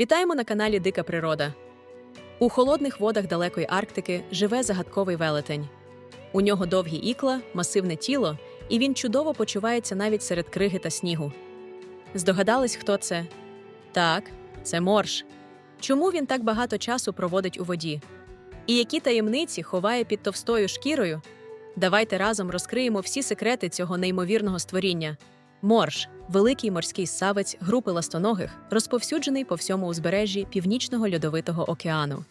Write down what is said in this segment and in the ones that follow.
Вітаємо на каналі Дика Природа. У холодних водах далекої Арктики живе загадковий велетень. У нього довгі ікла, масивне тіло, і він чудово почувається навіть серед криги та снігу. Здогадались, хто це? Так, це морж. Чому він так багато часу проводить у воді? І які таємниці ховає під товстою шкірою? Давайте разом розкриємо всі секрети цього неймовірного створіння. Морж великий морський савець групи ластоногих, розповсюджений по всьому узбережжі Північного льодовитого океану.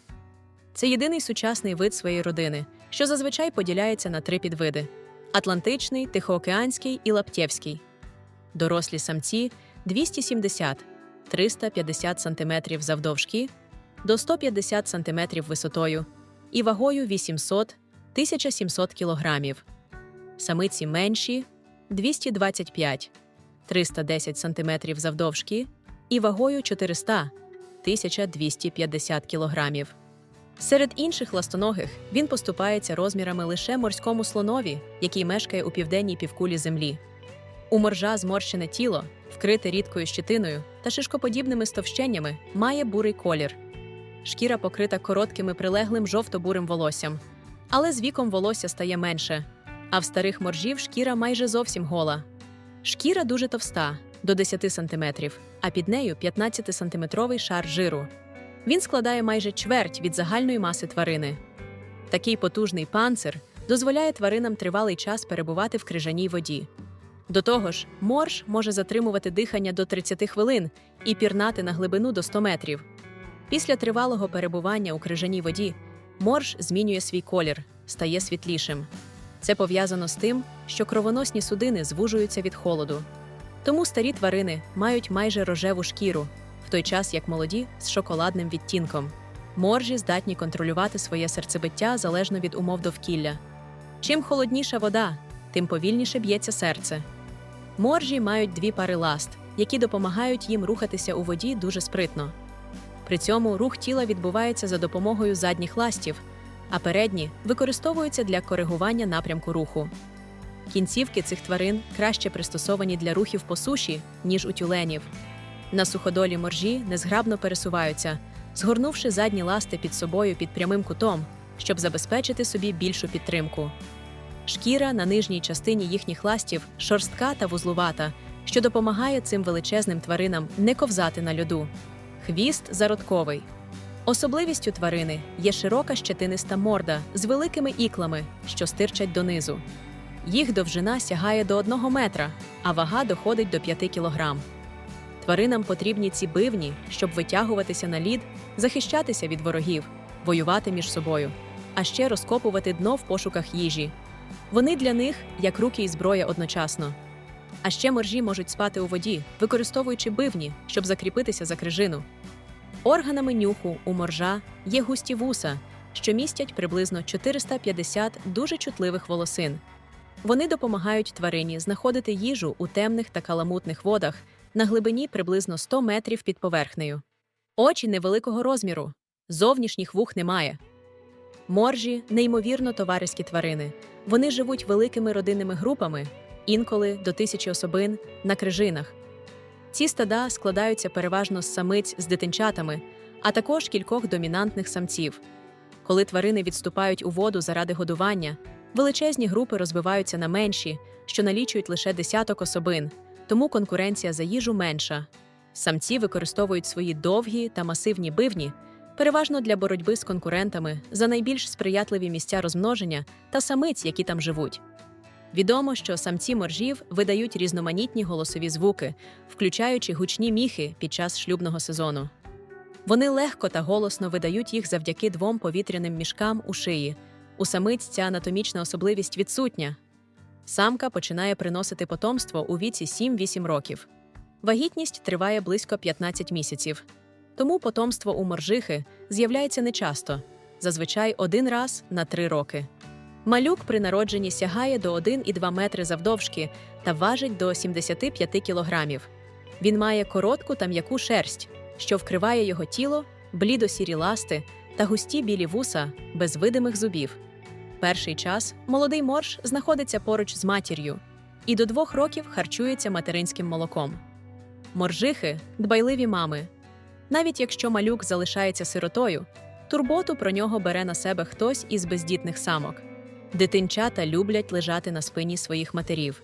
Це єдиний сучасний вид своєї родини, що зазвичай поділяється на три підвиди: Атлантичний, Тихоокеанський і Лаптєвський. Дорослі самці 270-350 см завдовжки до 150 см висотою і вагою 800-1700 кг. Самиці менші 225 310 см завдовжки і вагою 400 1250 кг. Серед інших ластоногих він поступається розмірами лише морському слонові, який мешкає у південній півкулі землі. У моржа зморщене тіло, вкрите рідкою щетиною та шишкоподібними стовщеннями, має бурий колір. Шкіра покрита короткими прилеглим жовто-бурим волоссям, але з віком волосся стає менше, а в старих моржів шкіра майже зовсім гола. Шкіра дуже товста до 10 см, а під нею 15-сантиметровий шар жиру. Він складає майже чверть від загальної маси тварини. Такий потужний панцир дозволяє тваринам тривалий час перебувати в крижаній воді. До того ж, морж може затримувати дихання до 30 хвилин і пірнати на глибину до 100 метрів. Після тривалого перебування у крижаній воді морж змінює свій колір, стає світлішим. Це пов'язано з тим, що кровоносні судини звужуються від холоду. Тому старі тварини мають майже рожеву шкіру, в той час як молоді з шоколадним відтінком. Моржі здатні контролювати своє серцебиття залежно від умов довкілля. Чим холодніша вода, тим повільніше б'ється серце. Моржі мають дві пари ласт, які допомагають їм рухатися у воді дуже спритно. При цьому рух тіла відбувається за допомогою задніх ластів, а передні використовуються для коригування напрямку руху. Кінцівки цих тварин краще пристосовані для рухів по суші, ніж у тюленів. На суходолі моржі незграбно пересуваються, згорнувши задні ласти під собою під прямим кутом, щоб забезпечити собі більшу підтримку. Шкіра на нижній частині їхніх ластів шорстка та вузлувата, що допомагає цим величезним тваринам не ковзати на льоду. Хвіст зародковий. Особливістю тварини є широка щетиниста морда з великими іклами, що стирчать донизу. Їх довжина сягає до 1 метра, а вага доходить до 5 кілограм. Тваринам потрібні ці бивні, щоб витягуватися на лід, захищатися від ворогів, воювати між собою, а ще розкопувати дно в пошуках їжі. Вони для них як руки і зброя одночасно. А ще моржі можуть спати у воді, використовуючи бивні, щоб закріпитися за крижину. Органами нюху у моржа є густі вуса, що містять приблизно 450 дуже чутливих волосин. Вони допомагають тварині знаходити їжу у темних та каламутних водах на глибині приблизно 100 метрів під поверхнею. Очі невеликого розміру, зовнішніх вух немає. Моржі неймовірно товариські тварини. Вони живуть великими родинними групами, інколи до тисячі особин на крижинах. Ці стада складаються переважно з самиць з дитинчатами, а також кількох домінантних самців. Коли тварини відступають у воду заради годування, величезні групи розбиваються на менші, що налічують лише десяток особин, тому конкуренція за їжу менша. Самці використовують свої довгі та масивні бивні, переважно для боротьби з конкурентами за найбільш сприятливі місця розмноження та самиць, які там живуть. Відомо, що самці моржів видають різноманітні голосові звуки, включаючи гучні міхи під час шлюбного сезону. Вони легко та голосно видають їх завдяки двом повітряним мішкам у шиї. У самиць ця анатомічна особливість відсутня. Самка починає приносити потомство у віці 7-8 років. Вагітність триває близько 15 місяців. Тому потомство у моржихи з'являється нечасто, зазвичай один раз на три роки. Малюк при народженні сягає до 1,2 метри завдовжки та важить до 75 кілограмів. Він має коротку та м'яку шерсть, що вкриває його тіло, блідо-сірі ласти та густі білі вуса без видимих зубів. Перший час молодий морж знаходиться поруч з матір'ю і до двох років харчується материнським молоком. Моржихи дбайливі мами. Навіть якщо малюк залишається сиротою, турботу про нього бере на себе хтось із бездітних самок. Дитинчата люблять лежати на спині своїх матерів.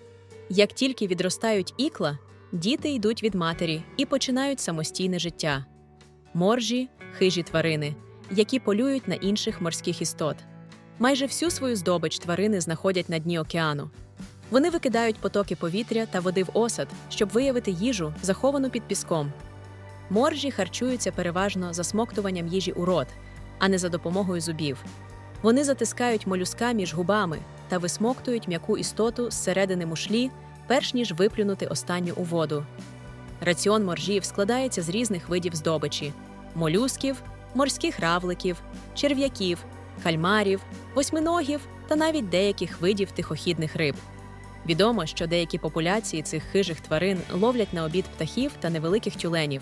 Як тільки відростають ікла, діти йдуть від матері і починають самостійне життя. Моржі хижі тварини, які полюють на інших морських істот. Майже всю свою здобич тварини знаходять на дні океану. Вони викидають потоки повітря та води в осад, щоб виявити їжу, заховану під піском. Моржі харчуються переважно засмоктуванням їжі у рот, а не за допомогою зубів. Вони затискають молюска між губами та висмоктують м'яку істоту зсередини мушлі, перш ніж виплюнути останню у воду. Раціон моржів складається з різних видів здобичі: молюсків, морських равликів, черв'яків, кальмарів, восьминогів та навіть деяких видів тихохідних риб. Відомо, що деякі популяції цих хижих тварин ловлять на обід птахів та невеликих тюленів.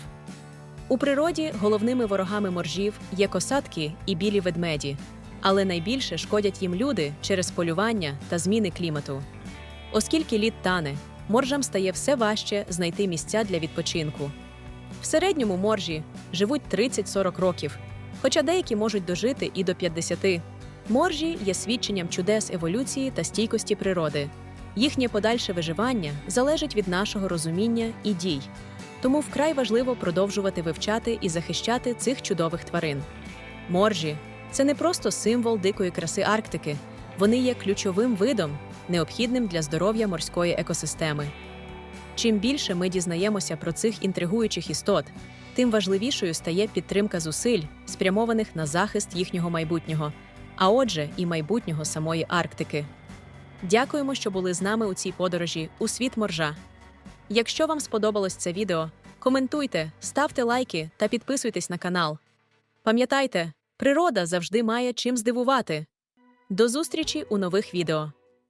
У природі головними ворогами моржів є косатки і білі ведмеді, але найбільше шкодять їм люди через полювання та зміни клімату. Оскільки лід тане, моржам стає все важче знайти місця для відпочинку. В середньому моржі живуть 30-40 років, хоча деякі можуть дожити і до 50. Моржі є свідченням чудес еволюції та стійкості природи. Їхнє подальше виживання залежить від нашого розуміння і дій. Тому вкрай важливо продовжувати вивчати і захищати цих чудових тварин. Моржі це не просто символ дикої краси Арктики, вони є ключовим видом, необхідним для здоров'я морської екосистеми. Чим більше ми дізнаємося про цих інтригуючих істот, тим важливішою стає підтримка зусиль, спрямованих на захист їхнього майбутнього, а отже, і майбутнього самої Арктики. Дякуємо, що були з нами у цій подорожі у світ моржа. Якщо вам сподобалось це відео, коментуйте, ставте лайки та підписуйтесь на канал. Пам'ятайте, природа завжди має чим здивувати. До зустрічі у нових відео.